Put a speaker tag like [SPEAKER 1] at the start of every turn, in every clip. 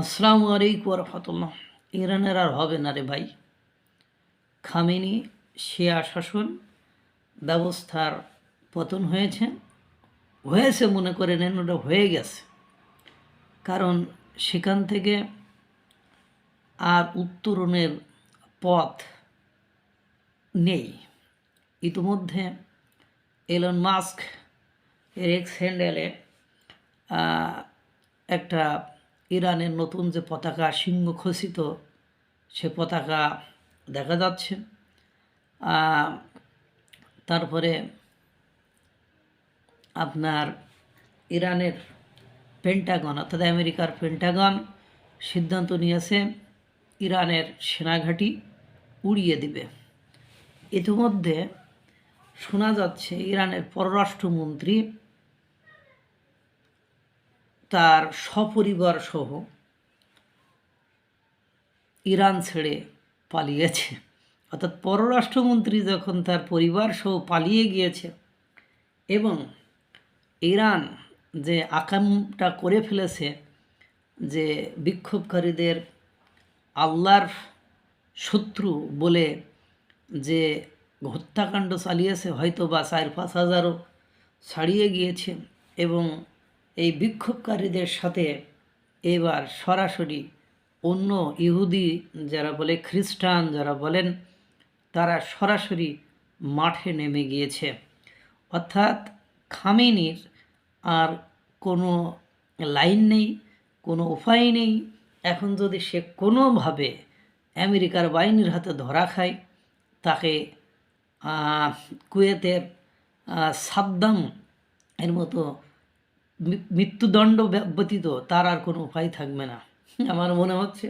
[SPEAKER 1] আসসালামু আলাইকুম রহমতুল্লাহ। ইরানের আর হবে না রে ভাই। খামেনি, শিয়া শাসন ব্যবস্থার পতন হয়েছে। হয়েছে মনে করে নেন ওটা হয়ে গেছে। কারণ সেখান থেকে আর উত্তরণের পথ নেই। ইতিমধ্যে এলন মাস্ক এর এক্স হ্যান্ডেলে একটা ইরানের নতুন যে পতাকা সিংহ খচিত, সে পতাকা দেখা যাচ্ছে। তারপরে আপনার ইরানের পেন্টাগন, অর্থাৎ আমেরিকার পেন্টাগন সিদ্ধান্ত নিয়েছে, ইরানের সেনাঘাঁটি উড়িয়ে দিবে। ইতিমধ্যে শোনা যাচ্ছে ইরানের পররাষ্ট্রমন্ত্রী তার সপরিবার সহ ইরান ছেড়ে পালিয়েছে। অর্থাৎ পররাষ্ট্রমন্ত্রী যখন তার পরিবার সহ পালিয়ে গিয়েছে এবং ইরান যে আকামটা করে ফেলেছে যে বিক্ষোভকারীদের আল্লাহর শত্রু বলে যে হত্যাকাণ্ড চালিয়েছে হয়তো বা চার পাঁচ হাজারও ছাড়িয়ে গিয়েছে এবং এই বিক্ষোভকারীদের সাথে এবার সরাসরি অন্য ইহুদি যারা বলে খ্রিস্টান যারা বলেন তারা সরাসরি মাঠে নেমে গিয়েছে। অর্থাৎ খামেনির আর কোনো লাইন নেই কোনো উপায় নেই। এখন যদি সে কোনোভাবে আমেরিকার বাহিনীর হাতে ধরা খায় তাকে কুয়েতের আহ, সাদ্দাম এর মতো মৃত্যুদণ্ড ব্যতীত তার আর কোনো উপায় থাকবে না। আমার মনে হচ্ছে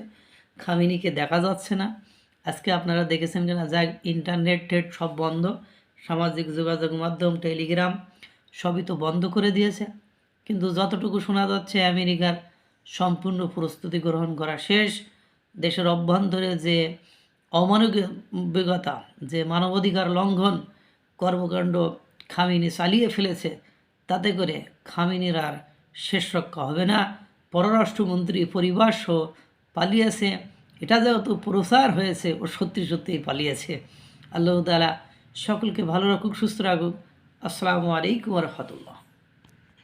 [SPEAKER 1] খামিনিকে দেখা যাচ্ছে না। আজকে আপনারা দেখেছেন কিনা? যাক, ইন্টারনেট টেট সব বন্ধ। সামাজিক যোগাযোগ মাধ্যম, টেলিগ্রাম, সবই তো বন্ধ করে দিয়েছে। কিন্তু যতটুকু শোনা যাচ্ছে, আমেরিকার সম্পূর্ণ প্রস্তুতি গ্রহণ করা শেষ। দেশের অভ্যন্তরে যে অমানবিকতা, যে মানবাধিকার লঙ্ঘন, কর্মকাণ্ড খামিনি চালিয়ে ফেলেছে তাতে করে খামিনির আর শেষ রক্ষা হবে না। পররাষ্ট্রমন্ত্রী পরিবার সহ পালিয়েছে। এটা যেহেতু প্রসার হয়েছে, ও সত্যি সত্যিই পালিয়েছে। আল্লাহ তালা সকলকে ভালো রাখুক, সুস্থ রাখুক। আসসালামু আলাইকুম রহমতুল্লাহ।